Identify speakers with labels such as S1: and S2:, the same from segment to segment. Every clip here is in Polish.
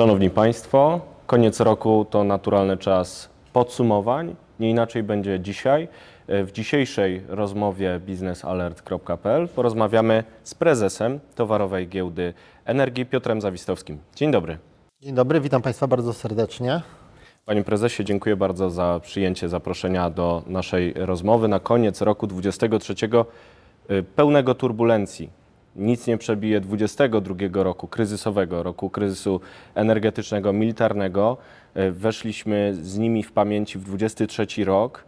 S1: Szanowni Państwo, koniec roku to naturalny czas podsumowań. Nie inaczej będzie dzisiaj. W dzisiejszej rozmowie biznesalert.pl porozmawiamy z prezesem Towarowej Giełdy Energii Piotrem Zawistowskim. Dzień dobry.
S2: Dzień dobry, witam Państwa bardzo serdecznie.
S1: Panie prezesie, dziękuję bardzo za przyjęcie zaproszenia do naszej rozmowy. Na koniec roku 23 y, pełnego turbulencji. Nic nie przebije 22 roku kryzysowego, roku kryzysu energetycznego, militarnego. Y, Weszliśmy z nimi w pamięci w 23 rok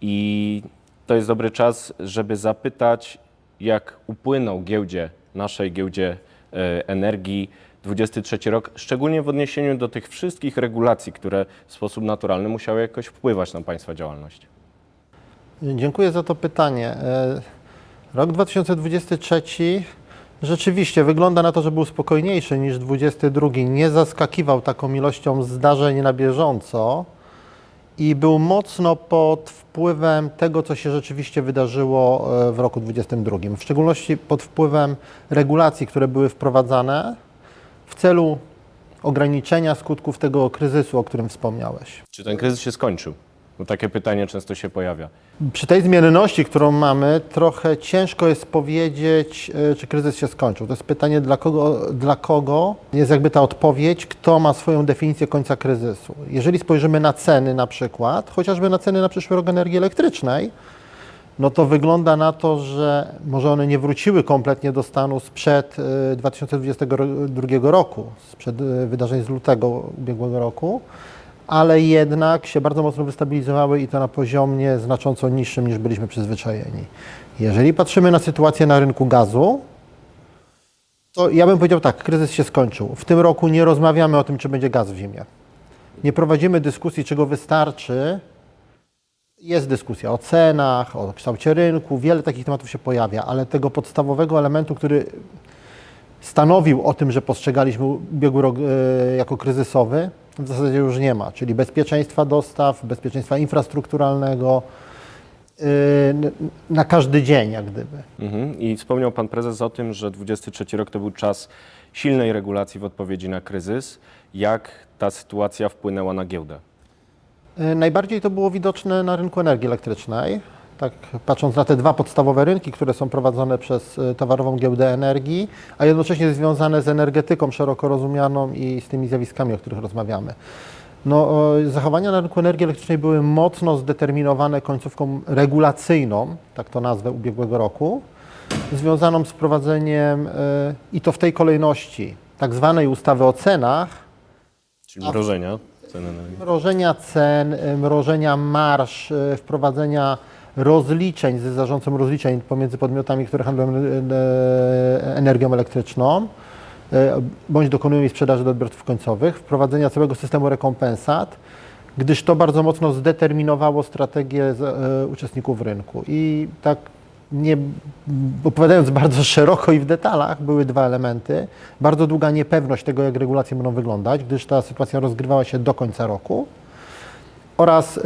S1: i to jest dobry czas, żeby zapytać, jak upłynął giełdzie, naszej giełdzie y, energii 23 rok, szczególnie w odniesieniu do tych wszystkich regulacji, które w sposób naturalny musiały jakoś wpływać na Państwa działalność.
S2: Dziękuję za to pytanie. E, Rok 2023 rzeczywiście wygląda na to, że był spokojniejszy niż 2022. Nie zaskakiwał taką ilością zdarzeń na bieżąco i był mocno pod wpływem tego, co się rzeczywiście wydarzyło e, w roku 2022. W szczególności pod wpływem regulacji, które były wprowadzane w celu ograniczenia skutków tego kryzysu, o którym wspomniałeś.
S1: Czy ten kryzys się skończył? Bo takie pytanie często się pojawia.
S2: Przy tej zmienności, którą mamy, trochę ciężko jest powiedzieć, e, czy kryzys się skończył. To jest pytanie, dla kogo, dla kogo jest jakby ta odpowiedź, kto ma swoją definicję końca kryzysu. Jeżeli spojrzymy na ceny na przykład, chociażby na ceny na przyszły rok energii elektrycznej, no to wygląda na to, że może one nie wróciły kompletnie do stanu sprzed e, 2022 roku, sprzed e, wydarzeń z lutego ubiegłego roku, ale jednak się bardzo mocno wystabilizowały i to na poziomie znacząco niższym niż byliśmy przyzwyczajeni. Jeżeli patrzymy na sytuację na rynku gazu, to ja bym powiedział tak, kryzys się skończył. W tym roku nie rozmawiamy o tym, czy będzie gaz w zimie. Nie prowadzimy dyskusji, czego wystarczy. Jest dyskusja o cenach, o kształcie rynku, wiele takich tematów się pojawia, ale tego podstawowego elementu, który stanowił o tym, że postrzegaliśmy ubiegły rok e, jako kryzysowy, w zasadzie już nie ma, czyli bezpieczeństwa dostaw, bezpieczeństwa infrastrukturalnego e, na każdy dzień, jak gdyby.
S1: Mhm. I wspomniał Pan Prezes o tym, że 23 rok to był czas silnej regulacji w odpowiedzi na kryzys. Jak ta sytuacja wpłynęła na giełdę?
S2: E, Najbardziej to było widoczne na rynku energii elektrycznej. Tak, patrząc na te dwa podstawowe rynki, które są prowadzone przez e, Towarową Giełdę Energii, a jednocześnie związane z energetyką szeroko rozumianą i z tymi zjawiskami, o których rozmawiamy. No, zachowania na rynku energii elektrycznej były mocno zdeterminowane końcówką regulacyjną, tak to nazwę, ubiegłego roku, związaną z wprowadzeniem, e, i to w tej kolejności, tak zwanej ustawy o cenach,
S1: Czyli mrożenia ceny energii.
S2: Mrożenia cen, y, mrożenia marsz, y, wprowadzenia rozliczeń z zarządcą rozliczeń pomiędzy podmiotami, które handlują y, y, energią elektryczną, y, bądź dokonują jej sprzedaży do odbiorców końcowych, wprowadzenia całego systemu rekompensat, gdyż to bardzo mocno zdeterminowało strategię uczestników rynku. I tak nie opowiadając bardzo szeroko i w detalach, były dwa elementy. Bardzo długa niepewność tego, jak regulacje będą wyglądać, gdyż ta sytuacja rozgrywała się do końca roku. Oraz y,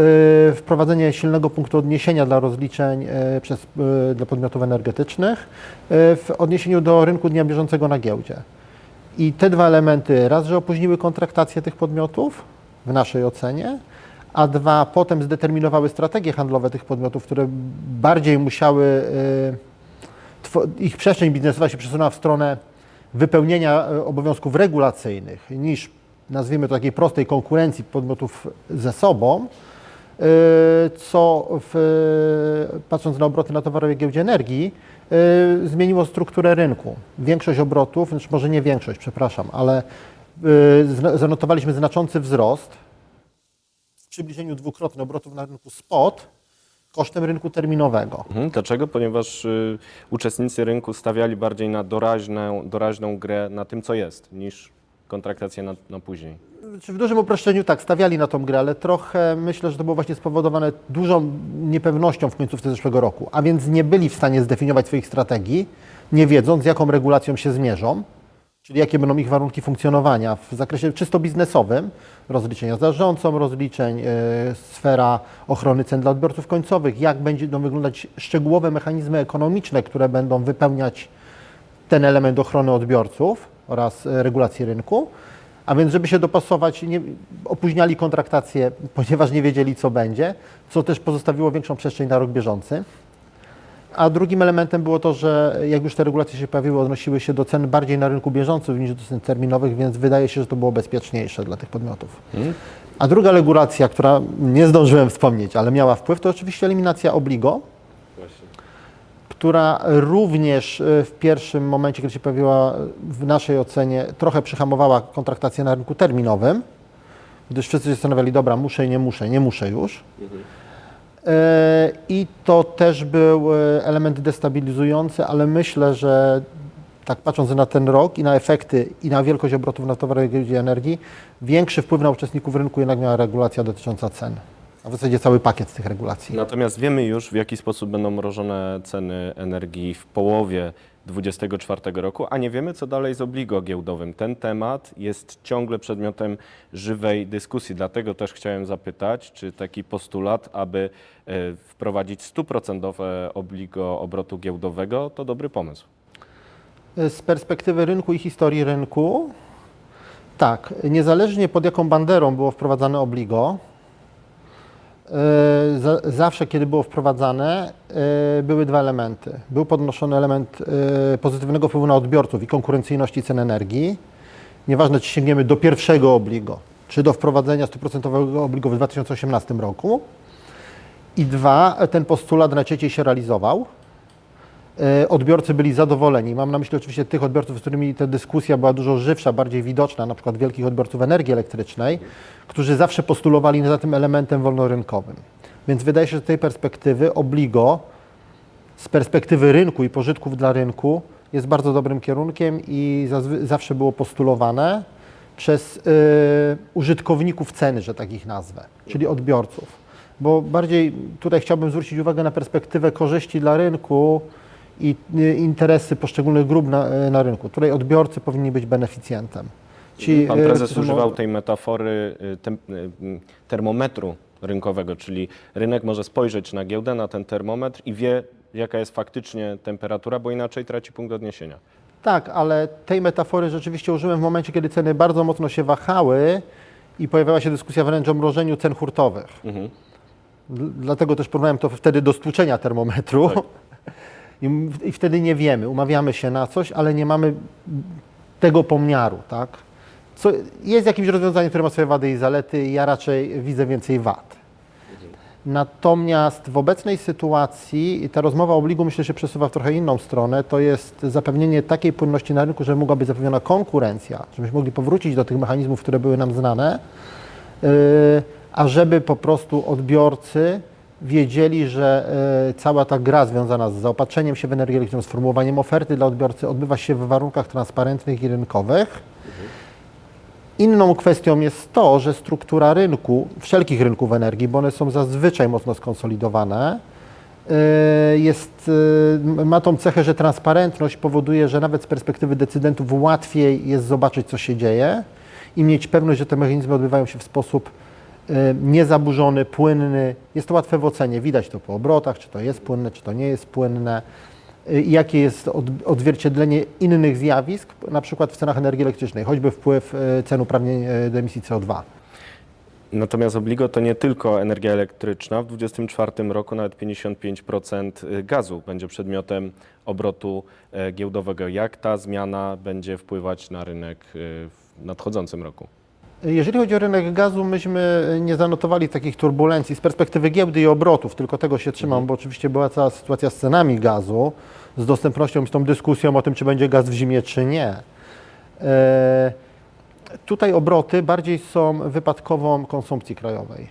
S2: wprowadzenie silnego punktu odniesienia dla rozliczeń y, przez, y, dla podmiotów energetycznych w odniesieniu do rynku dnia bieżącego na giełdzie. I te dwa elementy raz, że opóźniły kontraktację tych podmiotów w naszej ocenie, a dwa, potem zdeterminowały strategie handlowe tych podmiotów, które bardziej musiały, ich przestrzeń biznesowa się przesunęła w stronę wypełnienia obowiązków regulacyjnych niż, nazwijmy to, takiej prostej konkurencji podmiotów ze sobą, y, co w, patrząc na obroty na towarowej giełdzie energii, y, zmieniło strukturę rynku. Większość obrotów, znaczy może nie większość, przepraszam, ale zna- zanotowaliśmy znaczący wzrost w przybliżeniu dwukrotnie obrotów na rynku spot kosztem rynku terminowego.
S1: Mhm. Dlaczego? Ponieważ y, uczestnicy rynku stawiali bardziej na doraźną, doraźną grę na tym, co jest, niż kontraktację na, na później.
S2: Czy w dużym uproszczeniu tak, stawiali na tą grę, ale trochę myślę, że to było właśnie spowodowane dużą niepewnością w końcówce zeszłego roku, a więc nie byli w stanie zdefiniować swoich strategii, nie wiedząc, z jaką regulacją się zmierzą, czyli jakie będą ich warunki funkcjonowania w zakresie czysto biznesowym, rozliczenia z zarządcą rozliczeń, e, sfera ochrony cen dla odbiorców końcowych, jak będą wyglądać szczegółowe mechanizmy ekonomiczne, które będą wypełniać ten element ochrony odbiorców oraz e, regulacji rynku, A więc, żeby się dopasować, nie, opóźniali kontraktację, ponieważ nie wiedzieli, co będzie, co też pozostawiło większą przestrzeń na rok bieżący. A drugim elementem było to, że jak już te regulacje się pojawiły, odnosiły się do cen bardziej na rynku bieżącym niż do cen terminowych, więc wydaje się, że to było bezpieczniejsze dla tych podmiotów. A druga regulacja, która nie zdążyłem wspomnieć, ale miała wpływ, to oczywiście eliminacja obligo, która również y, w pierwszym momencie, kiedy się pojawiła w naszej ocenie, trochę przyhamowała kontraktację na rynku terminowym, gdyż wszyscy się zastanawiali, dobra, muszę i nie muszę, nie muszę już. E, I to też był e, element destabilizujący, ale myślę, że tak patrząc na ten rok i na efekty i na wielkość obrotów na towarowej giełdzie energii, większy wpływ na uczestników rynku jednak miała regulacja dotycząca cen. A w zasadzie cały pakiet z tych regulacji.
S1: Natomiast wiemy już, w jaki sposób będą mrożone ceny energii w połowie 2024 roku, a nie wiemy, co dalej z obligo giełdowym. Ten temat jest ciągle przedmiotem żywej dyskusji, dlatego też chciałem zapytać, czy taki postulat, aby e, wprowadzić 100% obligo obrotu giełdowego, to dobry pomysł.
S2: Z perspektywy rynku i historii rynku, tak, niezależnie pod jaką banderą było wprowadzane obligo, e, zawsze kiedy było wprowadzane, e, były dwa elementy. Był podnoszony element e, pozytywnego wpływu na odbiorców i konkurencyjności cen energii. Nieważne, czy sięgniemy do pierwszego obligo, czy do wprowadzenia 100% obligo w 2018 roku. I dwa, ten postulat najczęściej się realizował e, odbiorcy byli zadowoleni. Mam na myśli oczywiście tych odbiorców, z którymi ta dyskusja była dużo żywsza, bardziej widoczna, na przykład wielkich odbiorców energii elektrycznej, którzy zawsze postulowali za tym elementem wolnorynkowym. Więc wydaje się, że z tej perspektywy obligo, z perspektywy rynku i pożytków dla rynku, jest bardzo dobrym kierunkiem i zawsze było postulowane przez y, użytkowników ceny, że tak ich nazwę, czyli odbiorców. Bo bardziej tutaj chciałbym zwrócić uwagę na perspektywę korzyści dla rynku i y, interesy poszczególnych grup na, y, na rynku. Tutaj odbiorcy powinni być beneficjentem. Ci,
S1: Pan
S2: y,
S1: prezes
S2: którzy
S1: używał tej metafory y, tem, y, termometru rynkowego, czyli rynek może spojrzeć na giełdę, na ten termometr i wie, jaka jest faktycznie temperatura, bo inaczej traci punkt odniesienia.
S2: Tak, ale tej metafory rzeczywiście użyłem w momencie, kiedy ceny bardzo mocno się wahały i pojawiała się dyskusja wręcz o mrożeniu cen hurtowych.
S1: Mhm.
S2: Dl- Dlatego też porównałem to wtedy do stłuczenia termometru. I, I wtedy nie wiemy, umawiamy się na coś, ale nie mamy tego pomiaru, tak? Co, jest jakimś rozwiązaniem, które ma swoje wady i zalety, ja raczej widzę więcej wad. Natomiast w obecnej sytuacji ta rozmowa o obligu myślę się przesuwa w trochę inną stronę. To jest zapewnienie takiej płynności na rynku, żeby mogła być zapewniona konkurencja, żebyśmy mogli powrócić do tych mechanizmów, które były nam znane, yy, a żeby po prostu odbiorcy wiedzieli, że yy, cała ta gra związana z zaopatrzeniem się w energię elektryczną, sformułowaniem oferty dla odbiorcy odbywa się w warunkach transparentnych i rynkowych. Inną kwestią jest to, że struktura rynku, wszelkich rynków energii, bo one są zazwyczaj mocno skonsolidowane, y, jest, y, ma tą cechę, że transparentność powoduje, że nawet z perspektywy decydentów łatwiej jest zobaczyć, co się dzieje i mieć pewność, że te mechanizmy odbywają się w sposób niezaburzony, płynny. Jest to łatwe w ocenie. Widać to po obrotach, czy to jest płynne, czy to nie jest płynne. Y, jakie jest od, odzwierciedlenie innych zjawisk, na przykład w cenach energii elektrycznej, choćby wpływ y, cen uprawnień y, do emisji CO2.
S1: Natomiast obligo to nie tylko energia elektryczna. W 2024 roku nawet 55% gazu będzie przedmiotem obrotu giełdowego. Jak ta zmiana będzie wpływać na rynek w nadchodzącym roku?
S2: Jeżeli chodzi o rynek gazu, myśmy nie zanotowali takich turbulencji z perspektywy giełdy i obrotów, tylko tego się trzymam, bo oczywiście była cała sytuacja z cenami gazu, z dostępnością i z tą dyskusją o tym, czy będzie gaz w zimie, czy nie. E, tutaj obroty bardziej są wypadkową konsumpcji krajowej.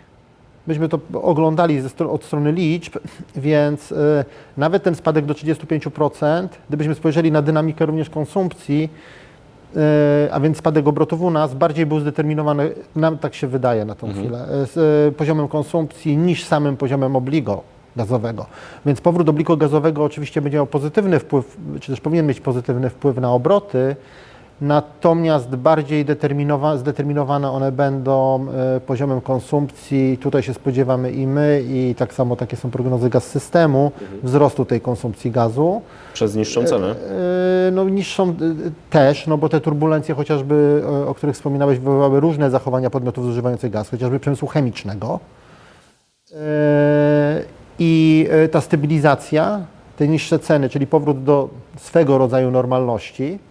S2: Myśmy to oglądali ze stro- od strony liczb, więc e, nawet ten spadek do 35%, gdybyśmy spojrzeli na dynamikę również konsumpcji, a więc spadek obrotów u nas bardziej był zdeterminowany, nam tak się wydaje na tą chwilę, e, z e, poziomem konsumpcji niż samym poziomem obligo gazowego. Więc powrót obligo gazowego oczywiście będzie miał pozytywny wpływ, czy też powinien mieć pozytywny wpływ na obroty, Natomiast bardziej determinowa- zdeterminowane one będą e, poziomem konsumpcji. Tutaj się spodziewamy i my, i tak samo takie są prognozy gaz systemu, wzrostu tej konsumpcji gazu.
S1: Przez niższą cenę.
S2: E, No niższą e, też, no bo te turbulencje chociażby, e, o których wspominałeś, wywołały różne zachowania podmiotów zużywających gaz, chociażby przemysłu chemicznego. E, I e, ta stabilizacja, te niższe ceny, czyli powrót do swego rodzaju normalności, e,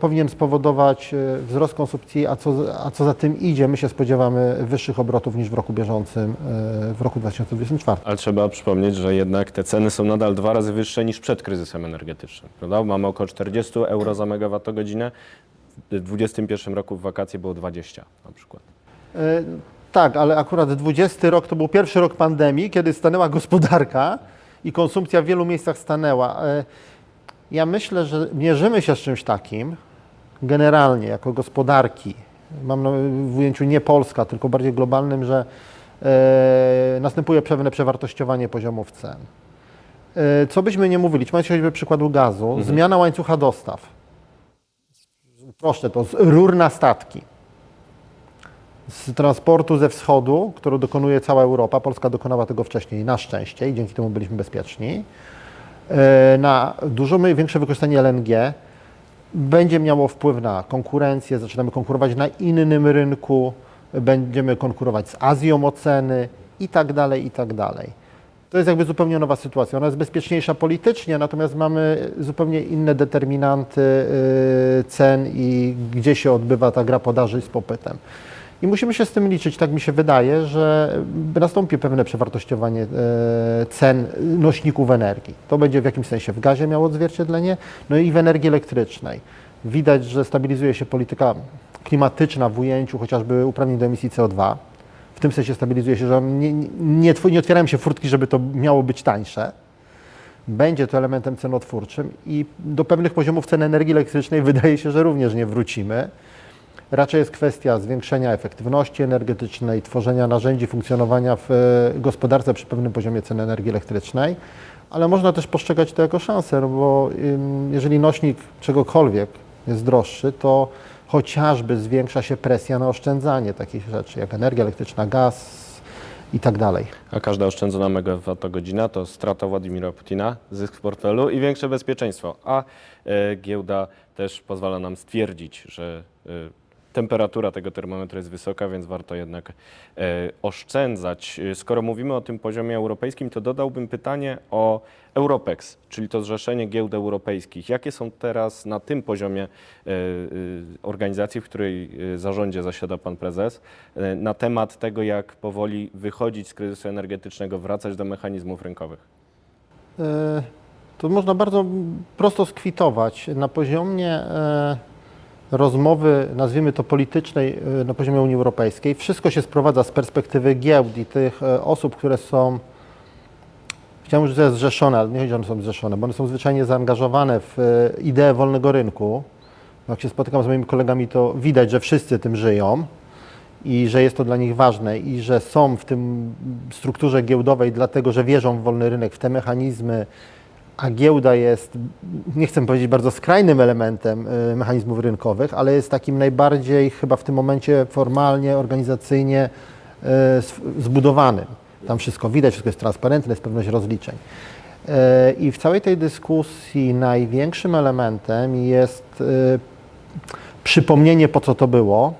S2: powinien spowodować e, wzrost konsumpcji, a co, a co za tym idzie, my się spodziewamy wyższych obrotów niż w roku bieżącym, e, w roku 2024.
S1: Ale trzeba przypomnieć, że jednak te ceny są nadal dwa razy wyższe niż przed kryzysem energetycznym. Prawda? Mamy około 40 euro za megawattogodzinę. W 2021 roku w wakacje było 20 na przykład.
S2: E, Tak, ale akurat 20 rok to był pierwszy rok pandemii, kiedy stanęła gospodarka i konsumpcja w wielu miejscach stanęła. Ja myślę, że mierzymy się z czymś takim generalnie jako gospodarki. Mam na, w ujęciu nie Polska, tylko bardziej globalnym, że e, następuje pewne przewartościowanie poziomów cen. E, co byśmy nie mówili, się choćby przykładu gazu, zmiana łańcucha dostaw. Proszę to, z rur na statki z transportu ze wschodu, którego dokonuje cała Europa, Polska dokonała tego wcześniej, na szczęście i dzięki temu byliśmy bezpieczni, na dużo większe wykorzystanie LNG będzie miało wpływ na konkurencję, zaczynamy konkurować na innym rynku, będziemy konkurować z Azją o ceny i tak dalej, i tak dalej. To jest jakby zupełnie nowa sytuacja. Ona jest bezpieczniejsza politycznie, natomiast mamy zupełnie inne determinanty y, cen i gdzie się odbywa ta gra podaży z popytem. I musimy się z tym liczyć, tak mi się wydaje, że nastąpi pewne przewartościowanie e, cen nośników energii. To będzie w jakimś sensie w gazie miało odzwierciedlenie, no i w energii elektrycznej. Widać, że stabilizuje się polityka klimatyczna w ujęciu chociażby uprawnień do emisji CO2. W tym sensie stabilizuje się, że nie, nie, nie, tw- nie otwierają się furtki, żeby to miało być tańsze. Będzie to elementem cenotwórczym i do pewnych poziomów cen energii elektrycznej wydaje się, że również nie wrócimy. Raczej jest kwestia zwiększenia efektywności energetycznej, tworzenia narzędzi funkcjonowania w e, gospodarce przy pewnym poziomie cen energii elektrycznej, ale można też postrzegać to jako szansę, no bo jeżeli nośnik czegokolwiek jest droższy, to chociażby zwiększa się presja na oszczędzanie takich rzeczy jak energia elektryczna, gaz i tak dalej.
S1: A każda oszczędzona megawattogodzina to strata Władimira Putina, zysk w portfelu i większe bezpieczeństwo. A e, giełda też pozwala nam stwierdzić, że e, temperatura tego termometru jest wysoka, więc warto jednak e, oszczędzać. E, Skoro mówimy o tym poziomie europejskim, to dodałbym pytanie o Europex, czyli to Zrzeszenie Giełd Europejskich. Jakie są teraz na tym poziomie e, organizacji, w której zarządzie zasiada pan prezes, na temat tego, jak powoli wychodzić z kryzysu energetycznego, wracać do mechanizmów rynkowych?
S2: To można bardzo prosto skwitować. Na poziomie rozmowy, nazwijmy to politycznej, e, na poziomie Unii Europejskiej, wszystko się sprowadza z perspektywy giełd i tych e, osób, które są, chciałem już powiedzieć zrzeszone, ale nie chodzi, że one są zrzeszone, bo one są zwyczajnie zaangażowane w e, ideę wolnego rynku. Jak się spotykam z moimi kolegami, to widać, że wszyscy tym żyją i że jest to dla nich ważne i że są w tym strukturze giełdowej dlatego, że wierzą w wolny rynek, w te mechanizmy, a giełda jest, nie chcę powiedzieć bardzo skrajnym elementem y, mechanizmów rynkowych, ale jest takim najbardziej chyba w tym momencie formalnie, organizacyjnie y, zbudowanym. Tam wszystko widać, wszystko jest transparentne, jest pewność rozliczeń. Y, I w całej tej dyskusji największym elementem jest przypomnienie, po co to było,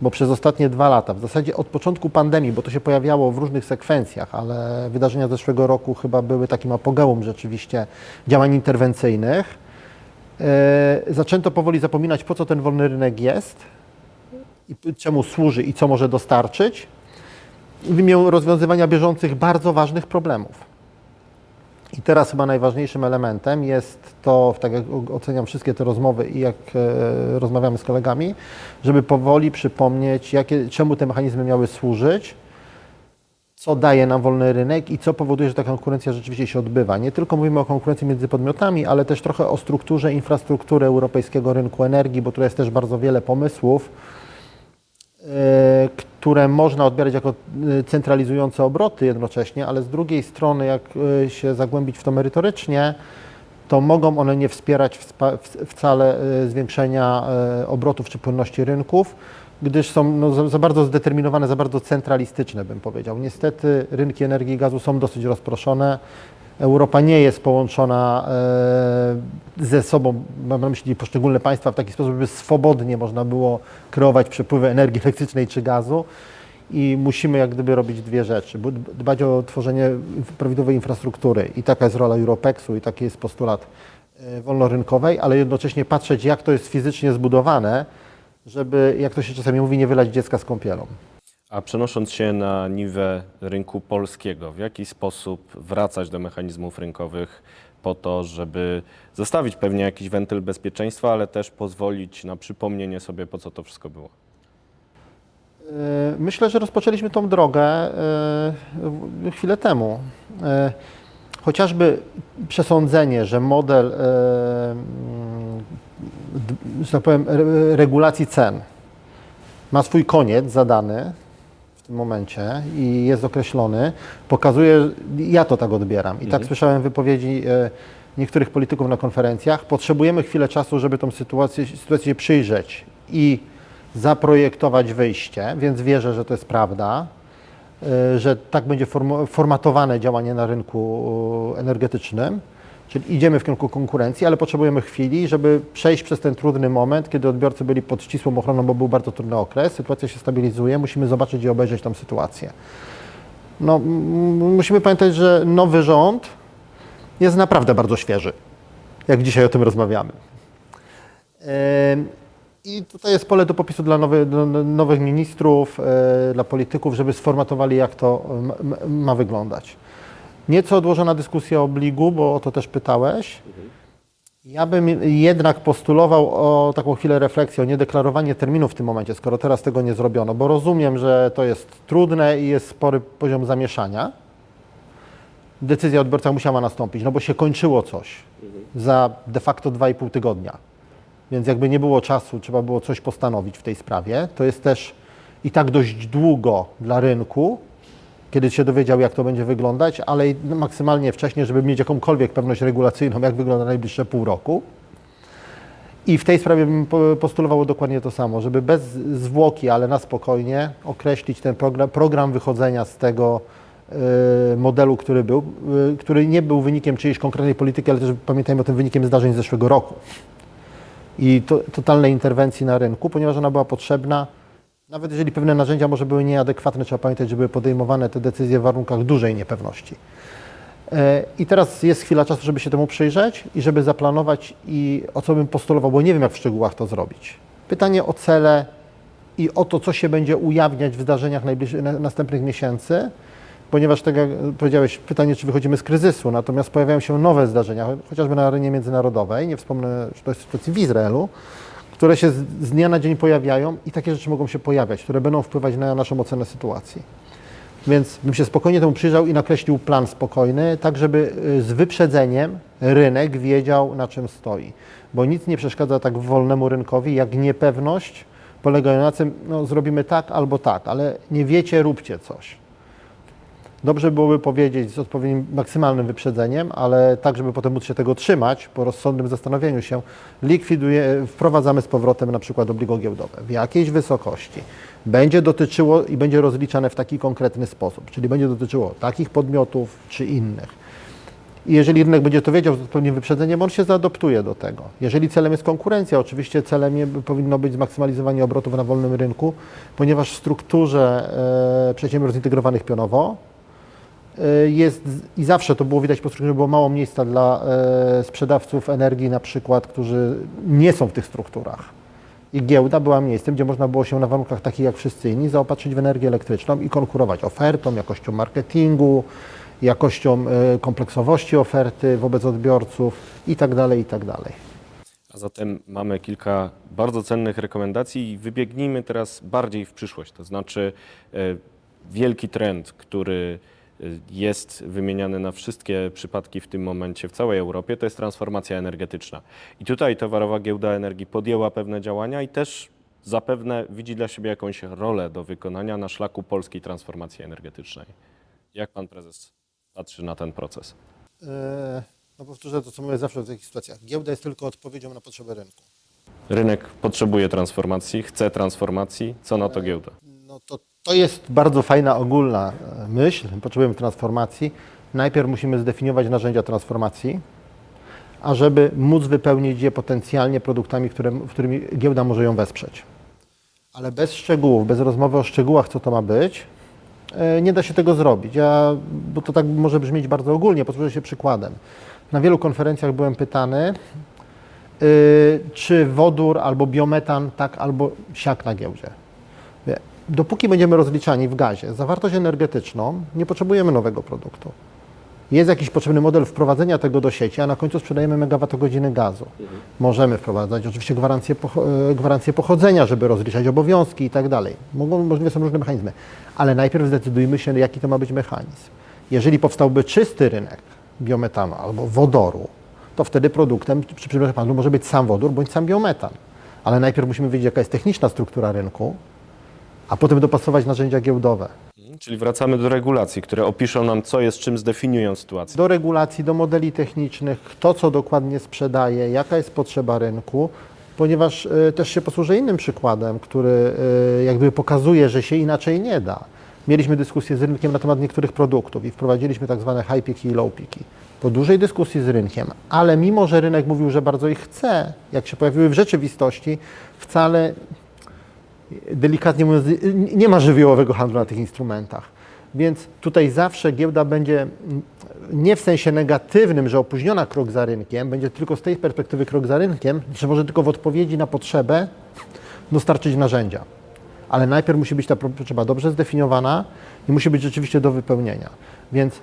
S2: bo przez ostatnie dwa lata, w zasadzie od początku pandemii, bo to się pojawiało w różnych sekwencjach, ale wydarzenia zeszłego roku chyba były takim apogeum rzeczywiście działań interwencyjnych, e, zaczęto powoli zapominać, po co ten wolny rynek jest, i czemu służy i co może dostarczyć, w imię rozwiązywania bieżących bardzo ważnych problemów. I teraz chyba najważniejszym elementem jest to, tak jak oceniam wszystkie te rozmowy i jak e, rozmawiamy z kolegami, żeby powoli przypomnieć, jakie, czemu te mechanizmy miały służyć, co daje nam wolny rynek i co powoduje, że ta konkurencja rzeczywiście się odbywa. Nie tylko mówimy o konkurencji między podmiotami, ale też trochę o strukturze infrastruktury europejskiego rynku energii, bo tu jest też bardzo wiele pomysłów, które można odbierać jako e, centralizujące obroty jednocześnie, ale z drugiej strony, jak e, się zagłębić w to merytorycznie, to mogą one nie wspierać wcale e, zwiększenia e, obrotów czy płynności rynków, gdyż są no, za, za bardzo zdeterminowane, za bardzo centralistyczne, bym powiedział. Niestety rynki energii i gazu są dosyć rozproszone. Europa nie jest połączona e, ze sobą, mam na myśli poszczególne państwa, w taki sposób, by swobodnie można było kreować przepływy energii elektrycznej czy gazu. I musimy jak gdyby robić dwie rzeczy. Dbać o tworzenie prawidłowej infrastruktury i taka jest rola Europexu i taki jest postulat e, wolnorynkowej, ale jednocześnie patrzeć jak to jest fizycznie zbudowane, żeby, jak to się czasami mówi, nie wylać dziecka z kąpielą.
S1: A przenosząc się na niwę rynku polskiego, w jaki sposób wracać do mechanizmów rynkowych po to, żeby zostawić pewnie jakiś wentyl bezpieczeństwa, ale też pozwolić na przypomnienie sobie, po co to wszystko było?
S2: E, Myślę, że rozpoczęliśmy tą drogę e, chwilę temu. E, Chociażby przesądzenie, że model, że tak powiem, re- regulacji cen ma swój koniec zadany tym momencie i jest określony, pokazuje, ja to tak odbieram. I tak słyszałem wypowiedzi e, niektórych polityków na konferencjach, potrzebujemy chwilę czasu, żeby tą sytuację, sytuację przyjrzeć i zaprojektować wyjście, więc wierzę, że to jest prawda, y, że tak będzie formatowane działanie na rynku y, energetycznym, czyli idziemy w kierunku konkurencji, ale potrzebujemy chwili, żeby przejść przez ten trudny moment, kiedy odbiorcy byli pod ścisłą ochroną, bo był bardzo trudny okres, sytuacja się stabilizuje, musimy zobaczyć i obejrzeć tą sytuację. No, musimy pamiętać, że nowy rząd jest naprawdę bardzo świeży, jak dzisiaj o tym rozmawiamy. I tutaj jest pole do popisu dla nowy, nowych ministrów, e, dla polityków, żeby sformatowali, jak to ma wyglądać. Nieco odłożona dyskusja o obligu, bo o to też pytałeś. Ja bym jednak postulował o taką chwilę refleksji, o niedeklarowanie terminu w tym momencie, skoro teraz tego nie zrobiono, bo rozumiem, że to jest trudne i jest spory poziom zamieszania. Decyzja odbiorca musiała nastąpić, no bo się kończyło coś za de facto 2,5 tygodnia. Więc jakby nie było czasu, trzeba było coś postanowić w tej sprawie. To jest też i tak dość długo dla rynku, kiedy się dowiedział, jak to będzie wyglądać, ale maksymalnie wcześniej, żeby mieć jakąkolwiek pewność regulacyjną, jak wygląda najbliższe pół roku. I w tej sprawie bym po- postulował dokładnie to samo, żeby bez zwłoki, ale na spokojnie określić ten program, program wychodzenia z tego y, modelu, który był, y, który nie był wynikiem czyjejś konkretnej polityki, ale też pamiętajmy o tym wynikiem zdarzeń z zeszłego roku i to, totalnej interwencji na rynku, ponieważ ona była potrzebna. Nawet jeżeli pewne narzędzia może były nieadekwatne, trzeba pamiętać, że były podejmowane te decyzje w warunkach dużej niepewności. E, I teraz jest chwila czasu, żeby się temu przyjrzeć i żeby zaplanować i o co bym postulował, bo nie wiem, jak w szczegółach to zrobić. Pytanie o cele i o to, co się będzie ujawniać w zdarzeniach następnych miesięcy, ponieważ tak jak powiedziałeś, pytanie, czy wychodzimy z kryzysu, natomiast pojawiają się nowe zdarzenia, chociażby na arenie międzynarodowej, nie wspomnę, to jest sytuacji w Izraelu, które się z, dnia na dzień pojawiają i takie rzeczy mogą się pojawiać, które będą wpływać na naszą ocenę sytuacji. Więc bym się spokojnie temu przyjrzał i nakreślił plan spokojny, tak żeby y, z wyprzedzeniem rynek wiedział, na czym stoi. Bo nic nie przeszkadza tak wolnemu rynkowi, jak niepewność polegająca na tym, no zrobimy tak albo tak, ale nie wiecie, róbcie coś. Dobrze byłoby powiedzieć z odpowiednim maksymalnym wyprzedzeniem, ale tak, żeby potem móc się tego trzymać, po rozsądnym zastanowieniu się, likwiduje, wprowadzamy z powrotem na przykład obligo giełdowe w jakiejś wysokości. Będzie dotyczyło i będzie rozliczane w taki konkretny sposób, czyli będzie dotyczyło takich podmiotów czy innych. I jeżeli rynek będzie to wiedział z odpowiednim wyprzedzeniem, on się zaadoptuje do tego. Jeżeli celem jest konkurencja, oczywiście celem powinno być zmaksymalizowanie obrotów na wolnym rynku, ponieważ w strukturze e, przedsiębiorstw zintegrowanych pionowo jest i zawsze to było widać po strukturze, było mało miejsca dla e, sprzedawców energii na przykład, którzy nie są w tych strukturach. I giełda była miejscem, gdzie można było się na warunkach takich jak wszyscy inni zaopatrzyć w energię elektryczną i konkurować ofertą, jakością marketingu, jakością e, kompleksowości oferty wobec odbiorców i tak dalej, i tak.
S1: A zatem mamy kilka bardzo cennych rekomendacji i wybiegnijmy teraz bardziej w przyszłość. To znaczy e, wielki trend, który e, jest wymieniany na wszystkie przypadki w tym momencie w całej Europie, to jest transformacja energetyczna. I tutaj Towarowa Giełda Energii podjęła pewne działania i też zapewne widzi dla siebie jakąś rolę do wykonania na szlaku polskiej transformacji energetycznej. Jak pan prezes patrzy na ten proces?
S2: E, No powtórzę to, co mówię zawsze w takich sytuacjach. Giełda jest tylko odpowiedzią na potrzeby rynku.
S1: Rynek potrzebuje transformacji, chce transformacji. Co na to giełda?
S2: No to, to jest bardzo fajna ogólna e, myśl. Potrzebujemy transformacji. Najpierw musimy zdefiniować narzędzia transformacji, a żeby móc wypełnić je potencjalnie produktami, które, którymi giełda może ją wesprzeć. Ale bez szczegółów, bez rozmowy o szczegółach, co to ma być, e, nie da się tego zrobić. Ja, bo to tak może brzmieć bardzo ogólnie, posłużę się przykładem. Na wielu konferencjach byłem pytany, y, czy wodór albo biometan tak albo siak na giełdzie. Dopóki będziemy rozliczani w gazie zawartość energetyczną, nie potrzebujemy nowego produktu. Jest jakiś potrzebny model wprowadzenia tego do sieci, a na końcu sprzedajemy megawattogodziny gazu. Możemy wprowadzać oczywiście gwarancję, pocho- e, gwarancję pochodzenia, żeby rozliczać obowiązki i tak dalej. Mogą, możliwe są różne mechanizmy, ale najpierw zdecydujmy się, jaki to ma być mechanizm. Jeżeli powstałby czysty rynek biometanu albo wodoru, to wtedy produktem przy przedmiotach handlu może być sam wodór bądź sam biometan. Ale najpierw musimy wiedzieć, jaka jest techniczna struktura rynku, a potem dopasować narzędzia giełdowe.
S1: Czyli wracamy do regulacji, które opiszą nam, co jest czym, zdefiniują sytuację.
S2: Do regulacji, do modeli technicznych, kto co dokładnie sprzedaje, jaka jest potrzeba rynku, ponieważ y, też się posłużę innym przykładem, który y, jakby pokazuje, że się inaczej nie da. Mieliśmy dyskusję z rynkiem na temat niektórych produktów i wprowadziliśmy tak zwane high peaki i low peaki. Po dużej dyskusji z rynkiem, ale mimo, że rynek mówił, że bardzo ich chce, jak się pojawiły w rzeczywistości, wcale delikatnie mówiąc, nie ma żywiołowego handlu na tych instrumentach. Więc tutaj zawsze giełda będzie mm, nie w sensie negatywnym, że opóźniona krok za rynkiem, będzie tylko z tej perspektywy krok za rynkiem, że może tylko w odpowiedzi na potrzebę dostarczyć narzędzia. Ale najpierw musi być ta potrzeba dobrze zdefiniowana i musi być rzeczywiście do wypełnienia. Więc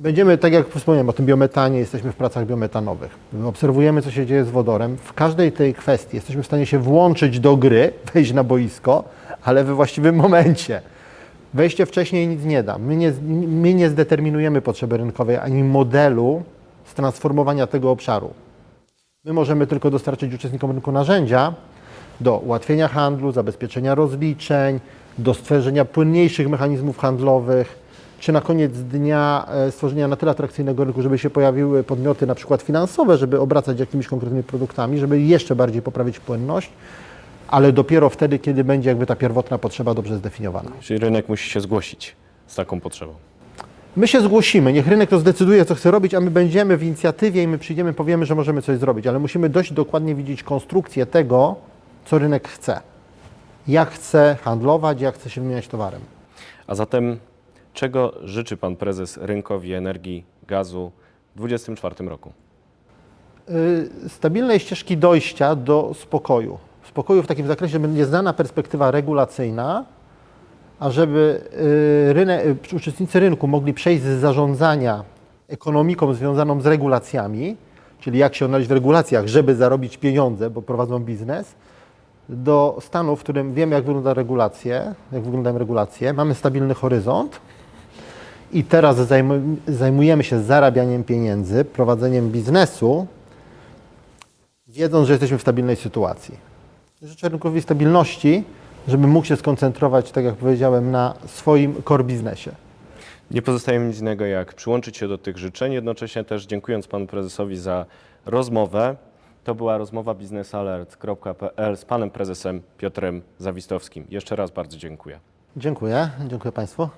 S2: będziemy, tak jak wspomniałem o tym biometanie, jesteśmy w pracach biometanowych. Obserwujemy, co się dzieje z wodorem. W każdej tej kwestii jesteśmy w stanie się włączyć do gry, wejść na boisko, ale we właściwym momencie. Wejście wcześniej nic nie da. My nie, my nie zdeterminujemy potrzeby rynkowej ani modelu transformowania tego obszaru. My możemy tylko dostarczyć uczestnikom rynku narzędzia do ułatwienia handlu, zabezpieczenia rozliczeń, do stworzenia płynniejszych mechanizmów handlowych, czy na koniec dnia e, stworzenia na tyle atrakcyjnego rynku, żeby się pojawiły podmioty na przykład finansowe, żeby obracać jakimiś konkretnymi produktami, żeby jeszcze bardziej poprawić płynność, ale dopiero wtedy, kiedy będzie jakby ta pierwotna potrzeba dobrze zdefiniowana.
S1: Czyli rynek musi się zgłosić z taką potrzebą.
S2: My się zgłosimy, niech rynek to zdecyduje, co chce robić, a my będziemy w inicjatywie i my przyjdziemy, powiemy, że możemy coś zrobić, ale musimy dość dokładnie widzieć konstrukcję tego, co rynek chce. Jak chce handlować, jak chce się wymieniać towarem.
S1: A zatem czego życzy pan prezes rynkowi energii, gazu w 2024 roku?
S2: Y, Stabilnej ścieżki dojścia do spokoju. Spokoju w takim zakresie, będzie znana perspektywa regulacyjna, a żeby y, y, uczestnicy rynku mogli przejść z zarządzania ekonomiką związaną z regulacjami, czyli jak się odnaleźć w regulacjach, żeby zarobić pieniądze, bo prowadzą biznes, do stanu, w którym wiemy, jak wygląda regulacje, jak wyglądają regulacje, mamy stabilny horyzont i teraz zajmu- zajmujemy się zarabianiem pieniędzy, prowadzeniem biznesu, wiedząc, że jesteśmy w stabilnej sytuacji. Życzę rynkowi stabilności, żeby mógł się skoncentrować, tak jak powiedziałem, na swoim core biznesie.
S1: Nie pozostaje mi nic innego, jak przyłączyć się do tych życzeń, jednocześnie też dziękując panu prezesowi za rozmowę. To była rozmowa biznesalert.pl z panem prezesem Piotrem Zawistowskim. Jeszcze raz bardzo dziękuję.
S2: Dziękuję. Dziękuję Państwu.